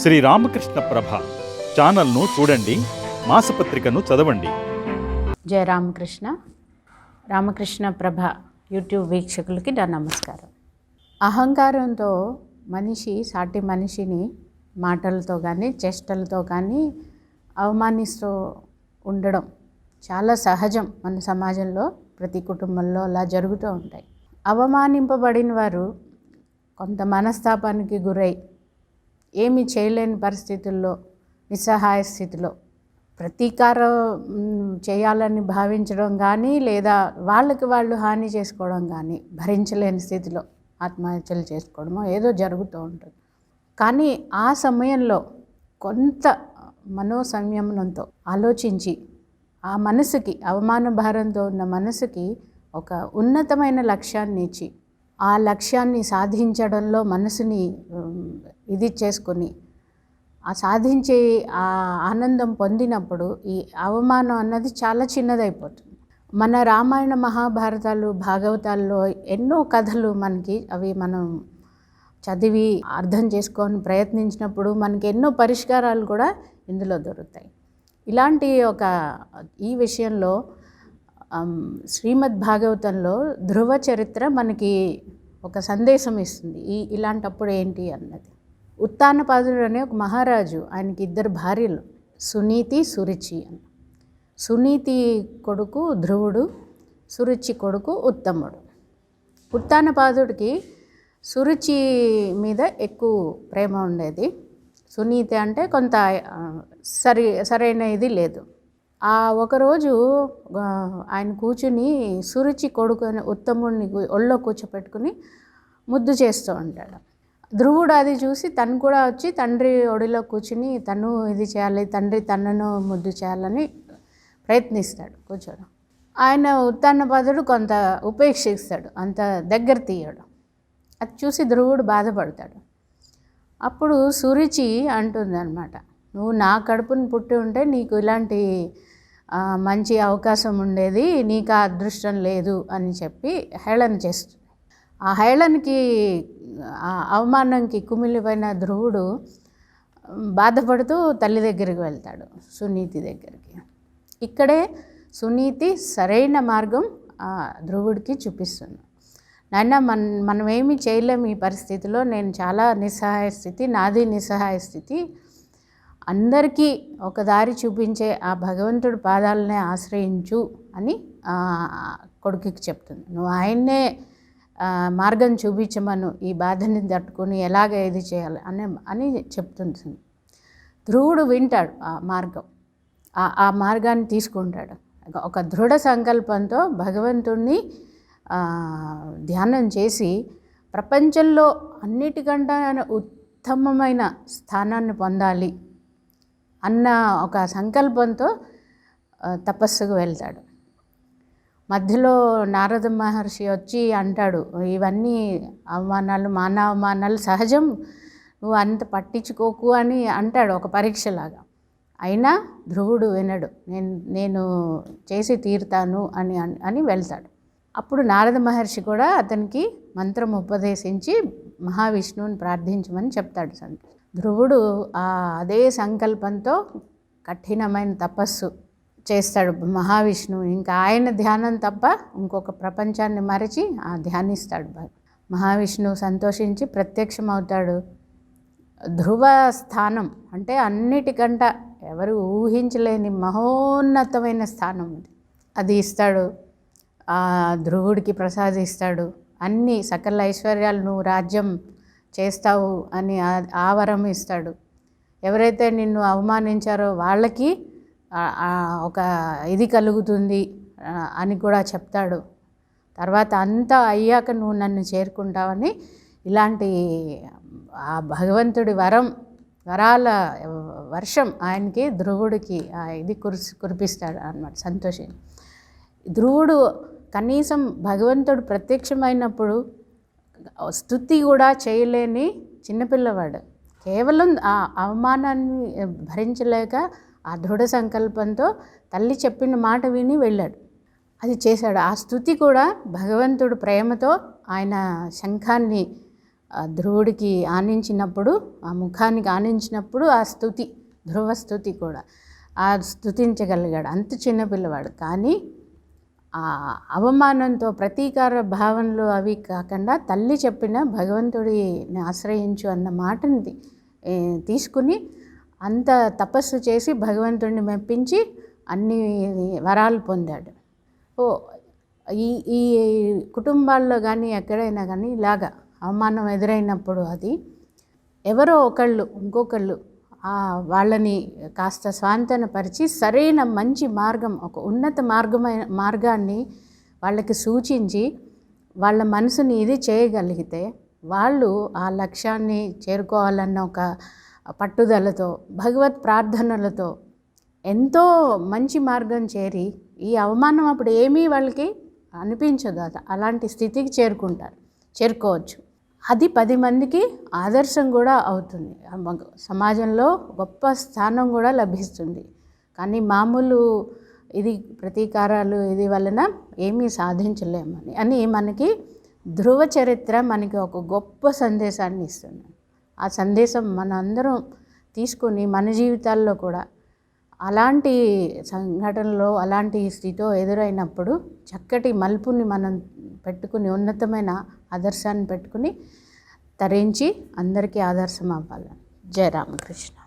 శ్రీ రామకృష్ణ ప్రభ ఛానల్ను చూడండి మాసపత్రికను చదవండి. జయ రామకృష్ణ. రామకృష్ణ ప్రభ యూట్యూబ్ వీక్షకులకి నా నమస్కారం. అహంకారంతో మనిషి సాటి మనిషిని మాటలతో కానీ చేష్టలతో కానీ అవమానిస్తూ ఉండడం చాలా సహజం మన సమాజంలో ప్రతి కుటుంబంలో అలా జరుగుతూ ఉంటాయి. అవమానింపబడిన వారు కొంత మనస్తాపానికి గురై ఏమీ చేయలేని పరిస్థితుల్లో నిస్సహాయ స్థితిలో ప్రతీకారం చేయాలని భావించడం కానీ లేదా వాళ్ళకి వాళ్ళు హాని చేసుకోవడం కానీ భరించలేని స్థితిలో ఆత్మహత్యలు చేసుకోవడమో ఏదో జరుగుతూ ఉంటుంది. కానీ ఆ సమయంలో కొంత మనోసంయమనంతో ఆలోచించి ఆ మనసుకి అవమాన భారంతో ఉన్న మనసుకి ఒక ఉన్నతమైన లక్ష్యాన్ని ఇచ్చి ఆ లక్ష్యాన్ని సాధించడంలో మనసుని ఇది చేసుకొని ఆ సాధించే ఆ ఆనందం పొందినప్పుడు ఈ అవమానం అన్నది చాలా చిన్నదైపోతుంది. మన రామాయణ మహాభారతాలు భాగవతాల్లో ఎన్నో కథలు మనకి అవి మనం చదివి అర్థం చేసుకొని ప్రయత్నించినప్పుడు మనకి ఎన్నో పరిష్కారాలు కూడా ఇందులో దొరుకుతాయి. ఇలాంటి ఒక ఈ విషయంలో శ్రీమద్ భాగవతంలో ధ్రువ చరిత్ర మనకి ఒక సందేశం ఇస్తుంది. ఈ ఇలాంటప్పుడు ఏంటి అన్నది. ఉత్తానపాదుడు అనే ఒక మహారాజు ఆయనకి ఇద్దరు భార్యలు సునీతి సురుచి అని సునీతి కొడుకు ధ్రువుడు సురుచి కొడుకు ఉత్తముడు. ఉత్తానపాదుడికి సురుచి మీద ఎక్కువ ప్రేమ ఉండేది. సునీతి అంటే కొంత సరి సరైన ఇది లేదు. ఆ ఒకరోజు ఆయన కూర్చుని సురుచి కొడుకు ఉత్తముడిని ఒళ్ళో కూర్చోపెట్టుకుని ముద్దు చేస్తూ ఉంటాడు. ధ్రువుడు అది చూసి తను కూడా వచ్చి తండ్రి ఒడిలో కూర్చుని తను ఇది చేయాలి తండ్రి తనను ముద్దు చేయాలని ప్రయత్నిస్తాడు కూర్చోడం. ఆయన ఉత్తానపాదుడు కొంత ఉపేక్షిస్తాడు అంత దగ్గర తీయడు. అది చూసి ధ్రువుడు బాధపడతాడు. అప్పుడు సురుచి అంటుందన్నమాట నువ్వు నా కడుపుని పుట్టి ఉంటే నీకు ఇలాంటి మంచి అవకాశం ఉండేది నీకు ఆ అదృష్టం లేదు అని చెప్పి హేళన చేస్తుంది ఆ హేళనకి ఆ అవమానంకి కుమిలిపోయిన ధ్రువుడు బాధపడుతూ తల్లి దగ్గరికి వెళ్తాడు సునీతి దగ్గరికి. ఇక్కడే సునీతి సరైన మార్గం ఆ ధ్రువుడికి చూపిస్తుంది. నాయన మన మనం ఏమి చేయలేము ఈ పరిస్థితిలో నేను చాలా నిస్సహాయ స్థితి నాది నిస్సహాయ స్థితి అందరికీ ఒక దారి చూపించే ఆ భగవంతుడి పాదాలనే ఆశ్రయించు అని కొడుకుకి చెప్తుంది. నువ్వు ఆయన్నే మార్గం చూపించమను ఈ బాధని తట్టుకొని ఎలాగ ఇది చేయాలి అని అని చెప్తుంది ధ్రువుడు వింటాడు ఆ మార్గం. ఆ ఆ మార్గాన్ని తీసుకుంటాడు. ఒక దృఢ సంకల్పంతో భగవంతుణ్ణి ధ్యానం చేసి ప్రపంచంలో అన్నిటికంటే ఉత్తమమైన స్థానాన్ని పొందాలి. అన్న ఒక సంకల్పంతో తపస్సుకు వెళ్తాడు. మధ్యలో నారద మహర్షి వచ్చి అంటాడు ఇవన్నీ అవమానాలు మానవమానాలు సహజం. నువ్వు అంత పట్టించుకోకు అని అంటాడు ఒక పరీక్షలాగా. అయినా ధ్రువుడు వినడు నేను నేను చేసి తీరుతాను అని అని- వెళ్తాడు. అప్పుడు నారద మహర్షి కూడా అతనికి మంత్రం ఉపదేశించి మహావిష్ణువుని ప్రార్థించమని చెప్తాడు సంత ధ్రువుడు ఆ అదే సంకల్పంతో కఠినమైన తపస్సు చేస్తాడు మహావిష్ణువు. ఇంకా ఆయన ధ్యానం తప్ప ఇంకొక ప్రపంచాన్ని మరచి ఆ ధ్యానిస్తాడు మహావిష్ణువు సంతోషించి ప్రత్యక్షమవుతాడు. ధ్రువ స్థానం అంటే అన్నిటికంట ఎవరు ఊహించలేని మహోన్నతమైన స్థానం అది అది ఇస్తాడు. ఆ ధ్రువుడికి ప్రసాదిస్తాడు. అన్ని సకల ఐశ్వర్యాలు నువ్వు రాజ్యం చేస్తావు అని ఆ- వరం ఇస్తాడు. ఎవరైతే నిన్ను అవమానించారో వాళ్ళకి ఒక ఇది కలుగుతుంది అని కూడా చెప్తాడు. తర్వాత అంతా అయ్యాక నువ్వు నన్ను చేరుకుంటావని ఇలాంటి ఆ భగవంతుడి వరం వరాల వర్షం ఆయనకి ధ్రువుడికి ఆ ఇది కురిసి కురిపిస్తాడు అన్నమాట సంతోషి ధ్రువుడు కనీసం భగవంతుడు ప్రత్యక్షమైనప్పుడు స్థుతి కూడా చేయలేని చిన్నపిల్లవాడు. కేవలం ఆ అవమానాన్ని భరించలేక ఆ దృఢ సంకల్పంతో తల్లి చెప్పిన మాట విని వెళ్ళాడు. అది చేశాడు. ఆ స్థుతి కూడా భగవంతుడు ప్రేమతో ఆయన శంఖాన్ని ధ్రువుడికి ఆనించినప్పుడు ఆ ముఖానికి ఆనించినప్పుడు ఆ స్థుతి ధ్రువ స్థుతి కూడా ఆ స్థుతించగలిగాడు అంత చిన్నపిల్లవాడు కానీ అవమానంతో ప్రతీకార భావనలు అవి కాకుండా తల్లి చెప్పిన భగవంతుడిని ఆశ్రయించు అన్న మాటని తీసుకుని అంత తపస్సు చేసి భగవంతుడిని మెప్పించి అన్ని వరాలు పొందాడు. ఓ ఈ ఈ కుటుంబాల్లో కానీ ఎక్కడైనా కానీ ఇలాగా అవమానం ఎదురైనప్పుడు అది ఎవరో ఒకళ్ళు ఇంకొకళ్ళు వాళ్ళని కాస్త స్వాంతనపరిచి సరైన మంచి మార్గం ఒక ఉన్నత మార్గమైన మార్గాన్ని వాళ్ళకి సూచించి వాళ్ళ మనసుని ఇది చేయగలిగితే వాళ్ళు ఆ లక్ష్యాన్ని చేరుకోవాలన్న ఒక పట్టుదలతో భగవత్ ప్రార్థనలతో ఎంతో మంచి మార్గం చేరి ఈ అవమానం అప్పుడు ఏమీ వాళ్ళకి అనిపించదు. అలాంటి స్థితికి చేరుకుంటారు చేరుకోవచ్చు. అది పది మందికి ఆదర్శం కూడా అవుతుంది. సమాజంలో గొప్ప స్థానం కూడా లభిస్తుంది. కానీ మామూలు ఇది ప్రతీకారాలు ఇది వలన ఏమీ సాధించలేమని అని. మనకి ధ్రువ చరిత్ర మనకి ఒక గొప్ప సందేశాన్ని ఇస్తుంది. ఆ సందేశం మనందరం తీసుకొని మన జీవితాల్లో కూడా అలాంటి సంఘటనలో అలాంటి స్థితితో ఎదురైనప్పుడు చక్కటి మలుపుని మనం పెట్టుకుని ఉన్నతమైన ఆదర్శాన్ని పెట్టుకుని తరించి అందరికీ ఆదర్శం అవ్వాలి జయ రామకృష్ణ.